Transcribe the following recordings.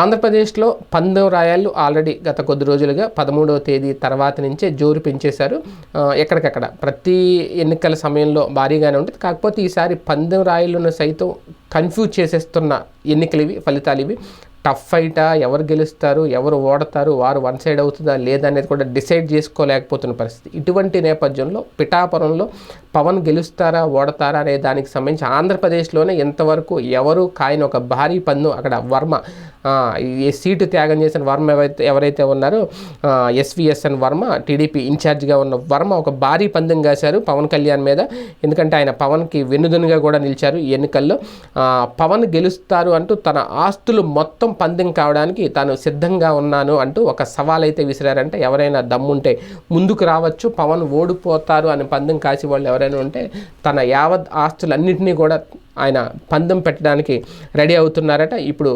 ఆంధ్రప్రదేశ్లో పందెం రాయాలు ఆల్రెడీ గత కొద్ది రోజులుగా పదమూడవ తేదీ తర్వాత నుంచే జోరు పెంచేశారు. ఎక్కడికక్కడ. ప్రతి ఎన్నికల సమయంలో భారీగానే ఉంటుంది. కాకపోతే ఈసారి పందెం రాయలను సైతం కన్ఫ్యూజ్ చేసేస్తున్న ఎన్నికలు ఇవి ఫలితాలు ఇవి. టఫ్ ఫైటా ఎవరు గెలుస్తారు ఎవరు ఓడతారు వారు వన్ సైడ్ అవుతుందా లేదా అనేది కూడా డిసైడ్ చేసుకోలేకపోతున్న పరిస్థితి. ఇటువంటి నేపథ్యంలో పిఠాపురంలో పవన్ గెలుస్తారా ఓడతారా అనే దానికి సంబంధించి ఆంధ్రప్రదేశ్లోనే ఇంతవరకు ఎవరు కాయని ఒక భారీ పందెం అక్కడ వర్మ ఈ సీటు త్యాగం చేసిన వర్మ ఎవరైతే ఎవరైతే ఉన్నారో ఎస్విఎస్ఎన్ వర్మ టీడీపీ ఇన్ఛార్జ్గా ఉన్న వర్మ ఒక భారీ పందెం కాశారు పవన్ కళ్యాణ్ మీద. ఎందుకంటే ఆయన పవన్కి వెన్నుదనుగా కూడా నిలిచారు ఈ ఎన్నికల్లో. పవన్ గెలుస్తారు అంటూ తన ఆస్తులు మొత్తం పందెం కావడానికి తాను సిద్ధంగా ఉన్నాను అంటూ ఒక సవాల్ అయితే విసిరారంటే ఎవరైనా దమ్ముంటే ముందుకు రావచ్చు పవన్ ఓడిపోతారు అని పందెం కాసి వాళ్ళు ఎవరైనా ఉంటే తన యావత్ ఆస్తులన్నింటినీ కూడా ఆయన పందెం పెట్టడానికి రెడీ అవుతున్నారట. ఇప్పుడు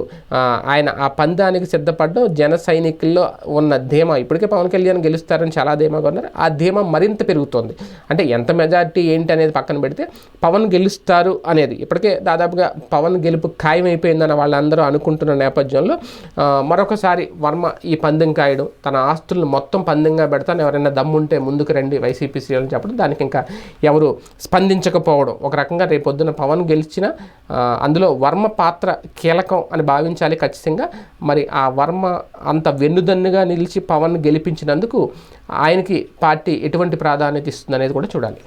ఆయన ఆ పందానికి సిద్ధపడడం జన సైనికుల్లో ఉన్న ధీమా. ఇప్పటికే పవన్ కళ్యాణ్ గెలుస్తారని చాలా ధీమాగా ఉన్నారు. ఆ ధీమా మరింత పెరుగుతోంది. అంటే ఎంత మెజారిటీ ఏంటి అనేది పక్కన పెడితే పవన్ గెలుస్తారు అనేది. ఇప్పటికే దాదాపుగా పవన్ గెలుపు ఖాయమైపోయిందని వాళ్ళందరూ అనుకుంటున్న నేపథ్యం నేపథ్యంలో మరొకసారి వర్మ ఈ పందెం కాయడం తన ఆస్తులను మొత్తం పందెంగా పెడతాను ఎవరైనా దమ్ముంటే ముందుకు రండి వైసీపీ సీఎం చెప్పడం దానికి ఇంకా ఎవరు స్పందించకపోవడం. ఒక రకంగా రేపొద్దున పవన్ గెలిచిన అందులో వర్మ పాత్ర కీలకం అని భావించాలి ఖచ్చితంగా. మరి ఆ వర్మ అంత వెన్నుదన్నుగా నిలిచి పవన్ గెలిపించినందుకు ఆయనకి పార్టీ ఎటువంటి ప్రాధాన్యత ఇస్తుంది అనేది కూడా చూడాలి.